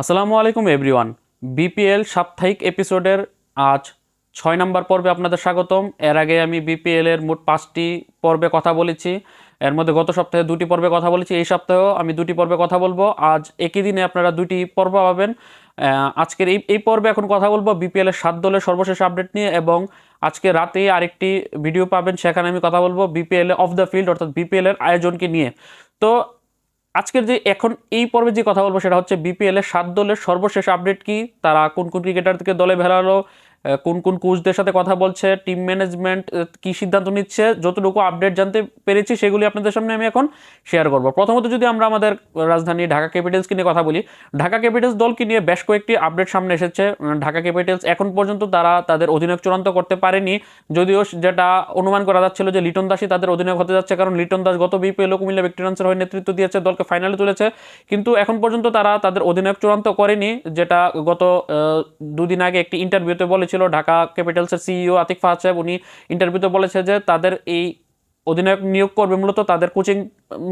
আসসালামু আলাইকুম, everyone. BPL সাপ্তাহিক এপিসোডের আজ ছয় নম্বর পর্বে আপনাদের স্বাগতম। এর আগে আমি বিপিএল এর মোট পাঁচটি পর্বে কথা বলেছি। এর মধ্যে গত সপ্তাহে দুটি পর্বে কথা বলেছি। এই সপ্তাহেও আমি দুটি পর্বে কথা বলব। আজ একই দিনে আপনারা দুটি পর্ব পাবেন। আজকের এই এই পর্বে এখন কথা বলব বিপিএল এর সাত দলের সর্বশেষ আপডেট নিয়ে এবং আজকে রাতেই আরেকটি ভিডিও পাবেন। সেখানে আমি কথা বলব বিপিএল অফ দ্য ফিল্ড, অর্থাৎ বিপিএল এর আয়োজনকে নিয়ে। তো আজকের যে এখন এই পর্বে যে কথা বলব সেটা হচ্ছে বিপিএল এর সাত দলের সর্বশেষ আপডেট কি? তারা কোন কোন ক্রিকেটারকে দলে ভেড়ালো কোন কোন কোচদের সাথে কথা বলছে টিম ম্যানেজমেন্ট কি সিদ্ধান্ত নিচ্ছে, যতটুকু আপডেট জানতে পেরেছি সেগুলি আপনাদের সামনে আমি এখন শেয়ার করব। প্রথমত যদি আমরা আমাদের রাজধানী ঢাকা ক্যাপিটালসকে নিয়ে কথা বলি, ঢাকা ক্যাপিটালস দলকে নিয়ে বেশ কয়েকটি আপডেট সামনে এসেছে। ঢাকা ক্যাপিটালস এখন পর্যন্ত তারা তাদের অধিনায়ক চূড়ান্ত করতে পারেনি, যদিও যেটা অনুমান করা যাচ্ছিল যে লিটন দাসই তাদের অধিনায়ক হতে যাচ্ছে, কারণ লিটন দাস গত বিপিএল কুমিল্লা ভিক্টোরিয়ান্সের হয়ে নেতৃত্ব দিয়েছে, দলকে ফাইনালে তুলেছে। কিন্তু এখন পর্যন্ত তারা তাদের অধিনায়ক চূড়ান্ত করেনি, যেটা গত দুদিন আগে একটি ইন্টারভিউতে বলেছিল ঢাকা ক্যাপিটালসের সিইও আতিক ফাহাদ সাহেব, উনি ইন্টারভিউতে বলেছে যে তাদের এই অধিনায়ক নিয়োগ করবে, মূলত তাদের কোচিং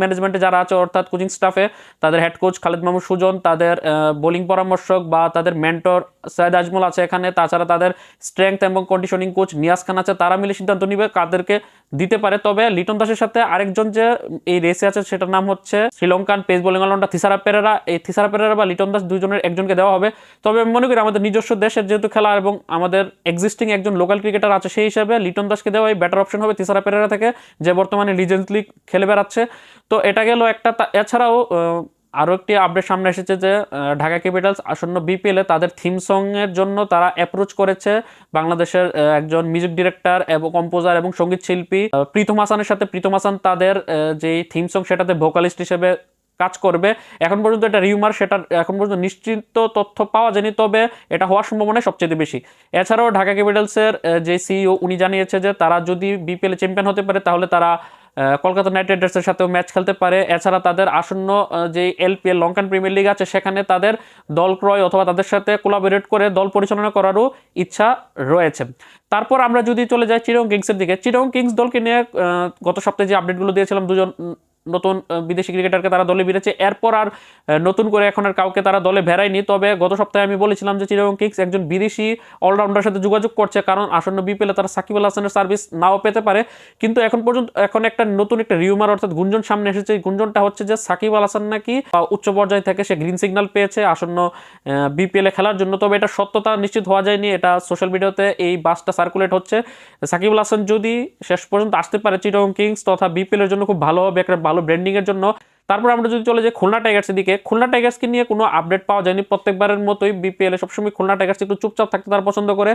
ম্যানেজমেন্টে যারা আছে, অর্থাৎ কোচিং স্টাফে তাদের হেড কোচ খালেদ মাহমুদ সুজন, তাদের বোলিং পরামর্শক বা তাদের মেন্টর সৈয়দ আজমল আছে এখানে। তাছাড়া তাদের স্ট্রেংথ এবং কন্ডিশনিং কোচ নিয়াজ খান আছে, তারা মিলে সিদ্ধান্ত নিবে কাদেরকে দিতে পারে। তবে লিটন দাসের সাথে আরেকজন যে এই রেসে আছে, সেটার নাম হচ্ছে Sri Lankan pace bowling all rounder Thisara Perera. এই থিসারা পেরেরা বা লিটন দাস দুজনের একজনকে দেওয়া হবে। তবে আমি মনে করি আমাদের নিজস্ব দেশের যেহেতু খেলা এবং আমাদের এক্সিস্টিং একজন লোকাল ক্রিকেটার আছে, সেই হিসাবে লিটন দাসকে দেওয়া এই বেটার অপশন হবে থিসারা পেরেরা থেকে, যে বর্তমানে লিজেন্ডলি খেলে বেড়াচ্ছে। তো এটা গেল একটা এছাড়াও আরও একটি আপডেট সামনে এসেছে যে ঢাকা ক্যাপিটালস আসন্ন বিপিএলে তাদের থিম সংয়ের জন্য তারা অ্যাপ্রোচ করেছে বাংলাদেশের একজন মিউজিক ডিরেক্টর এবং কম্পোজার এবং সংগীত শিল্পী প্রীতম হাসানের সাথে। প্রীতম হাসান তাদের আহ, যে থিম সং সেটাতে ভোকালিস্ট হিসেবে কাজ করবে। এখন পর্যন্ত এটা রিউমার সেটা এখন পর্যন্ত নিশ্চিত তথ্য পাওয়া যায়নি তবে এটা হওয়ার সম্ভাবনা সবচেয়ে বেশি। এছাড়াও ঢাকা ক্যাপিটালসের যে সিইও উনি জানিয়েছে যে তারা যদি বিপিএল চ্যাম্পিয়ন হতে পারে তাহলে তারা কলকাতা নাইট রাইডার্সের সাথেও ম্যাচ খেলতে পারে। এছাড়া তাদের আসন্ন যে এলপিএল, লঙ্কান প্রিমিয়ার লিগ আছে, সেখানে তাদের দল ক্রয় অথবা তাদের সাথে কোলাবোরেট করে দল পরিচালনা করারও ইচ্ছা রয়েছে। তারপর আমরা যদি চলে যাই চিরং কিংসের দিকে। চিরং কিংস দলকে নিয়ে গত সপ্তাহে যে আপডেটগুলো দিয়েছিলাম, দুজন নতুন বিদেশি ক্রিকেটারকে তারা দলে বেড়েছে এরপর আর নতুন করে এখন আর কাউকে তারা দলে ভেড়ায়নি। তবে গত সপ্তাহে আমি বলেছিলাম যে চিরং কিংস একজন বিদেশি অলরাউন্ডার সাথে যোগাযোগ করছে, কারণ আসন্ন বিপিএলে তারা সাকিব আল হাসানের সার্ভিস নাও পেতে পারে। কিন্তু এখন পর্যন্ত, এখন একটা নতুন একটা রিউমার অর্থাৎ গুঞ্জন সামনে এসেছে। গুঞ্জনটা হচ্ছে যে সাকিব আল হাসান নাকি উচ্চ পর্যায় থেকে সে গ্রিন সিগন্যাল পেয়েছে আসন্ন বিপিএলে খেলার জন্য। তবে এটা সত্যতা নিশ্চিত হওয়া যায়নি। এটা সোশ্যাল মিডিয়াতে এই বাসটা সার্কুলেট হচ্ছে। সাকিব আল হাসান যদি শেষ পর্যন্ত আসতে পারে চিটং কিংস তথা বিপিএলের জন্য খুব ভালো হবে। একটা ভালো ব্র্যান্ডিং এর জন্য। তারপর আমরা যদি চলে যাই খুলনা টাইগার্সের দিকে, খুলনা টাইগার্সকে নিয়ে কোনো আপডেট পাওয়া যায়নি। প্রত্যেকবারের মতোই বিপিএল সবসময় খুলনা টাইগার্স একটু চুপচাপ থাকতে তারা পছন্দ করে।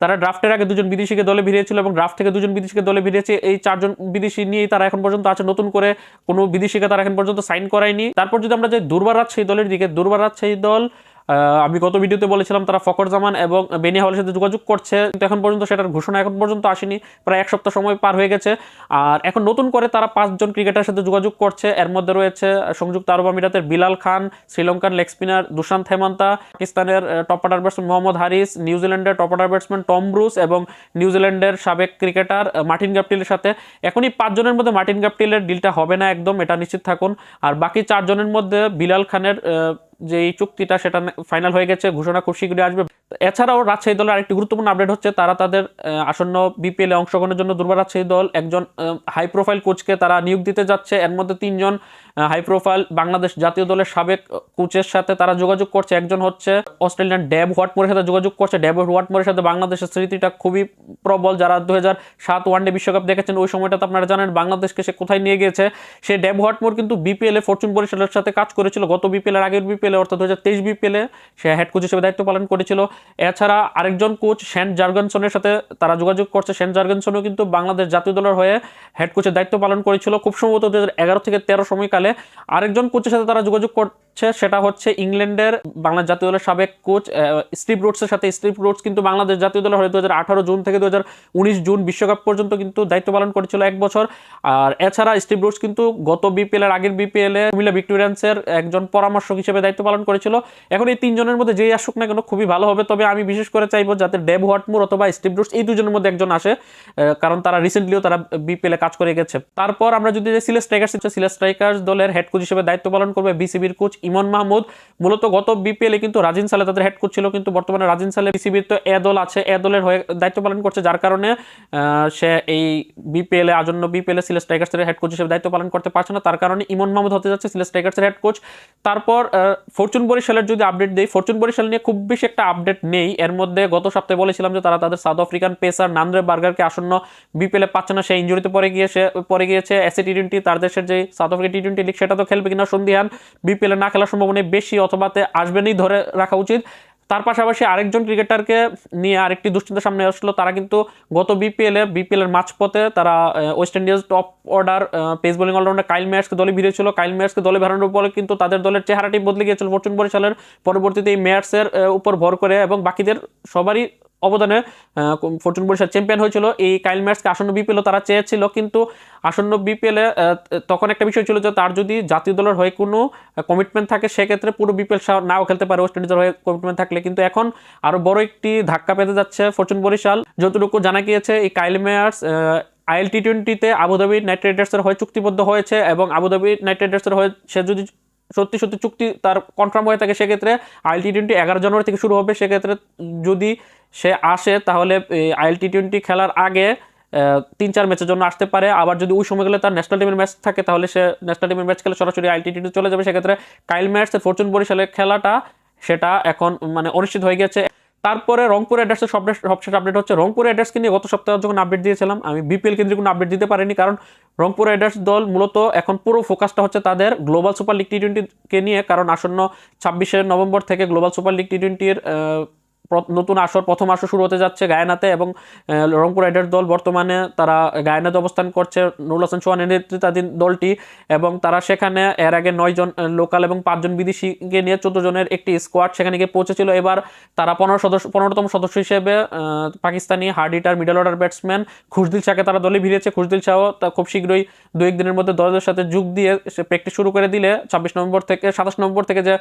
তারা ড্রাফটের আগে দুজন বিদেশিকে দলে ভিড়িয়েছিল এবং ড্রাফট থেকে দুজন বিদেশিকে দলে ভিড়িয়েছে। এই চারজন বিদেশি নিয়েই তারা এখন পর্যন্ত আছে। নতুন করে কোনো বিদেশিকে তারা এখন পর্যন্ত সাইন করায়নি। তারপর যদি আমরা যাই দুর্বার রাজশাহী দলের দিকে, দুর্বার রাজশাহী দল আমি গত ভিডিওতে বলেছিলাম তারা ফকর জামান এবং বেনি হাওয়ালের সাথে যোগাযোগ করছে, কিন্তু এখন পর্যন্ত সেটার ঘোষণা এখন পর্যন্ত আসেনি। প্রায় এক সপ্তাহ সময় পার হয়ে গেছে। আর এখন নতুন করে তারা পাঁচজন ক্রিকেটারের সাথে যোগাযোগ করছে। এর মধ্যে রয়েছে সংযুক্ত আরব আমিরাতের বিলাল খান, শ্রীলঙ্কার লেগ স্পিনার দুশান্ত হেমন্তা, পাকিস্তানের top order batsman Mohammad Haris নিউজিল্যান্ডের top order batsman Tom Bruce এবং নিউজিল্যান্ডের সাবেক ক্রিকেটার মার্টিন গ্যাপটিলের সাথে। এখনই পাঁচজনের মধ্যে মার্টিন গ্যাপটিলের ডিলটা হবে না একদম, এটা নিশ্চিত থাকুন। আর বাকি চারজনের মধ্যে বিলাল খানের যে এই চুক্তিটা সেটা ফাইনাল হয়ে গেছে, ঘোষণা খুব শীঘ্রই আসবে। এছাড়াও রাজশাহী দলের আরেকটি গুরুত্বপূর্ণ আপডেট হচ্ছে, তারা তাদের আসন্ন বিপিএলে অংশগ্রহণের জন্য দুর্বার রাজশাহী দল একজন হাই প্রোফাইল কোচকে তারা নিয়োগ দিতে যাচ্ছে। এর মধ্যে তিনজন হাই প্রোফাইল বাংলাদেশ জাতীয় দলের সাবেক কোচের সাথে তারা যোগাযোগ করছে। একজন হচ্ছে অস্ট্রেলিয়ান ড্যাব হোয়াটমোরের সাথে যোগাযোগ করছে। ড্যাব হোয়াটমোরের সাথে বাংলাদেশের স্মৃতিটা খুবই প্রবল। যারা দু হাজার সাত ওয়ানডে বিশ্বকাপ দেখেছেন, ওই সময়টাতে আপনারা জানেন বাংলাদেশকে সে কোথায় নিয়ে গিয়েছে। সে ড্যাব হোয়াটমোর কিন্তু বিপিএল ফরচুন বরিশালের সাথে কাজ করেছিল। গত বিপিএল এর আগের বিপিএল অর্থাৎ দু হাজার তেইশ বিপিএল সে হেড কোচ হিসেবে দায়িত্ব পালন করেছিল। এছাড়া আরেকজন কোচ শ্যান জার্গনসনের সাথে তারা যোগাযোগ করছে। শ্যান জার্গনসনও কিন্তু বাংলাদেশ জাতীয় দলের হয়ে হেড কোচের দায়িত্ব পালন করেছিল। খুব সম্ভবত দু হাজার এগারো থেকে তেরো সময়কালে আরেকজন কোচের সাথে তারা যোগাযোগ করছে সেটা হচ্ছে ইংল্যান্ডের বাংলাদেশ জাতীয় দলের সাবেক কোচ স্টিভ রোডসের সাথে। স্টিভ রোডস কিন্তু বাংলাদেশ জাতীয় দলের হয়ে দু জুন থেকে দু জুন বিশ্বকাপ পর্যন্ত কিন্তু দায়িত্ব পালন করেছিল এক বছর। আর এছাড়া স্টিভ রোডস কিন্তু গত বিপিএল এর আগের বিপিএল কুমিল্লা ভিক্টোরিয়ান্সের একজন পরামর্শক হিসেবে দায়িত্ব পালন করেছিল। এখন এই তিনজনের মধ্যে যেই আসুক না কেন খুবই ভালো হবে। তবে আমি বিশেষ করে চাইব যাতে ডেভ হোয়াটমুর অথবা স্টিভ রোডস এই দুজনের মধ্যে একজন আসে কারণ তারা রিসেন্টলিও তারা বিপিএল এ কাজ করে গেছে। তারপর আমরা যদি সিলেট স্ট্রাইকার্স সিলেট স্ট্রাইকার্স দলের হেড কোচ হিসেবে দায়িত্ব পালন করবে বিসিবির কোচ ইমন মাহমুদ। মূলত গত বিপিএলে কিন্তু রাজিন সালে তাদের হেড করছিল কিন্তু বর্তমানে রাজিন সালে বিসিবির তো এ দল আছে, এ দলের হয়ে দায়িত্ব পালন করছে। যার কারণে সে এই বিপিএলে আসন্ন বিপিএলে সিলেট স্ট্রাইকার্সের হেড কোচ হিসেবে দায়িত্ব পালন করতে পারছে না। তার কারণে ইমন মাহমুদ হতে যাচ্ছে সিলেট স্ট্রাইকার্সের হেড কোচ তারপর ফরচুন বরিশালের যদি আপডেট দেই ফরচুন বরিশাল নিয়ে খুব বেশি একটা আপডেট নেই। এর মধ্যে গত সপ্তাহে বলেছিলাম যে তারা তাদের সাউথ আফ্রিকান পেসার নান্দ্রে বার্গারকে আসন্ন বিপিএলে পাচ্ছে না। সে ইঞ্জুরিতে পড়ে গিয়েছে পড়ে গিয়েছে এসি টি টোয়েন্টি তার দেশের যে South Africa T twenty league সেটা তো খেলবে কিনা সন্ধিহান। বিপিএলে না খেলার সম্ভাবনা বেশি অথবাতে আসবেনই ধরে রাখা উচিত। তার পাশাপাশি আরেকজন ক্রিকেটারকে নিয়ে আরেকটি দুশ্চিন্তার সামনে আসলো। তারা কিন্তু গত বিপিএল এর বিপিএল এর মাঝপথে তারা West Indies top order pace bowling all rounder Kyle মেয়ার্সকে দলে ভিড়েছিল কাইল মেয়ার্সকে দলে ভেড়ানোর পরে কিন্তু তাদের দলের চেহারাটি বদলে গিয়েছিল। ফরচুন বরিশালের পরবর্তীতে এই মেয়ার্সের উপর ভর করে এবং বাকিদের সবারই অবদানে ফরচুন বরিশাল চ্যাম্পিয়ন হয়েছিল। এই কাইল ম্যাচকে আসন্ন বিপিএল তারা চেয়েছিল, কিন্তু আসন্ন বিপিএল তখন একটা বিষয় ছিল যে তার যদি জাতীয় দলের হয়ে কোনো কমিটমেন্ট থাকে, সেক্ষেত্রে পুরো বিপিএল নাও খেলতে পারে। ওয়েস্ট ইন্ডিজের হয়ে কমিটমেন্ট থাকলে। কিন্তু এখন আরও বড় একটি ধাক্কা পেতে যাচ্ছে ফরচুন বরিশাল। যতটুকু জানা গিয়েছে, এই কাইল মেয়ার্স আইএল টি টোয়েন্টিতে আবুধাবি নাইট রাইডার্সের হয়ে চুক্তিবদ্ধ হয়েছে এবং আবুধাবি নাইট রাইডার্সের হয়ে সে যদি সত্যি সত্যি চুক্তি তার কনফার্ম হয়ে থাকে সেক্ষেত্রে আইএল টি টোয়েন্টি এগারো জানুয়ারি থেকে শুরু হবে। সেক্ষেত্রে যদি সে আসে তাহলে আইএল টি টোয়েন্টি খেলার আগে তিন চার ম্যাচের জন্য আসতে পারে। আবার যদি ওই সময় গেলে তার ন্যাশনাল টিমের ম্যাচ থাকে, তাহলে সে ন্যাশনাল টিমের ম্যাচ খেলে সরাসরি আইএল টি টোয়েন্টি চলে যাবে। সেক্ষেত্রে কাইল ম্যাচের ফরচুন বরিশালের খেলাটা, সেটা এখন মানে অনিশ্চিত হয়ে গেছে। তারপরে রংপুর অ্যাড্রেসের সব সবশেষ আপডেট হচ্ছে। রংপুর অ্যাড্রেসকে নিয়ে গত সপ্তাহে যখন আপডেট দিয়েছিলাম, আমি বিপিএল কেন্দ্রিক কোনো আপডেট দিতে পারিনি, কারণ রংপুর রাইডার্স দল মূলত এখন পুরো ফোকাসটা হচ্ছে তাদের গ্লোবাল সুপার লিগ টি টোয়েন্টিকে নিয়ে, কারণ আসন্ন ছাব্বিশে নভেম্বর থেকে গ্লোবাল সুপার লিগ টি টোয়েন্টির নতুন আসর, প্রথম আসর শুরু হতে যাচ্ছে গায়নাতে এবং রংপুর রাইডার্স দল বর্তমানে তারা গায়নাতে অবস্থান করছে। নুরুল হাসান সোহানের নেতৃত্বাধীন দলটি এবং তারা সেখানে এর আগে নয় জন লোকাল এবং পাঁচজন বিদেশিকে নিয়ে চোদ্দ জনের একটি স্কোয়াড সেখানে গিয়ে পৌঁছেছিল। এবার তারা পনেরো সদস্য, পনেরোতম সদস্য হিসেবে Pakistani hard hitter middle order batsman Khushdil শাহকে তারা দলে ভিড়েছে খুশদিল শাহ খুব শীঘ্রই দু এক দিনের মধ্যে দলের সাথে যোগ দিয়ে সে প্র্যাকটিস শুরু করে দিলে ছাব্বিশ নভেম্বর থেকে, সাতাশ নভেম্বর থেকে যে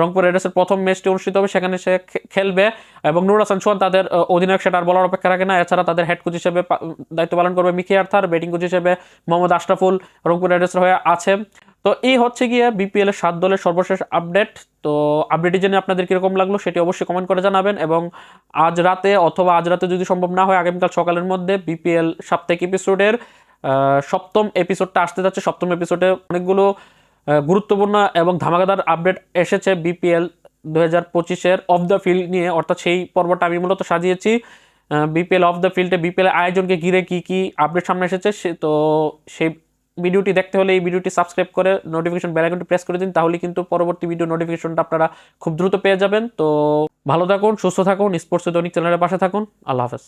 রংপুর রাইডার্সের প্রথম ম্যাচটি অনুষ্ঠিত হবে, সেখানে সে খেলবে। এবং নুর হাসান সোহান তাদের অধিনায়ক, সেটা আর বলার অপেক্ষা রাখে না। এছাড়া তাদের হেড কোচ হিসেবে দায়িত্ব পালন করবে মিকি আর্থার ব্যাটিং কোচ হিসেবে মোহাম্মদ আশরাফুল, রংপুর রাইডার্সের হয়ে আছে। তো এই হচ্ছে গিয়ে বিপিএল এর সাত দলের সর্বশেষ আপডেট তো আপডেটটি জেনে আপনাদের কীরকম লাগল সেটি অবশ্যই কমেন্ট করে জানাবেন এবং আজ রাতে অথবা আজ রাতে যদি সম্ভব না হয়, আগামীকাল সকালের মধ্যে বিপিএল সাপ্তাহিক এপিসোডের সপ্তম এপিসোডটা আসতে যাচ্ছে। সপ্তম এপিসোডে অনেকগুলো গুরুত্বপূর্ণ এবং ধামাকাদার আপডেট এসেছে বিপিএল দু হাজার পঁচিশের অফ দ্য ফিল্ড নিয়ে, অর্থাৎ সেই পর্বটা আমি মূলত সাজিয়েছি। বিপিএল অফ দ্য ফিল্ডে বিপিএল আয়োজনকে ঘিরে কি কি আপডেট সামনে এসেছে, সে তো সেই ভিডিওটি দেখতে হলে এই ভিডিওটি সাবস্ক্রাইব করে নোটিফিকেশন বেলাইকনটি প্রেস করে দিন তাহলে কিন্তু পরবর্তী ভিডিও নোটিফিকেশনটা আপনারা খুব দ্রুত পেয়ে যাবেন। তো ভালো থাকুন, সুস্থ থাকুন স্পোর্টস দৈনিক চ্যানেলের পাশে থাকুন। আল্লাহ হাফেজ।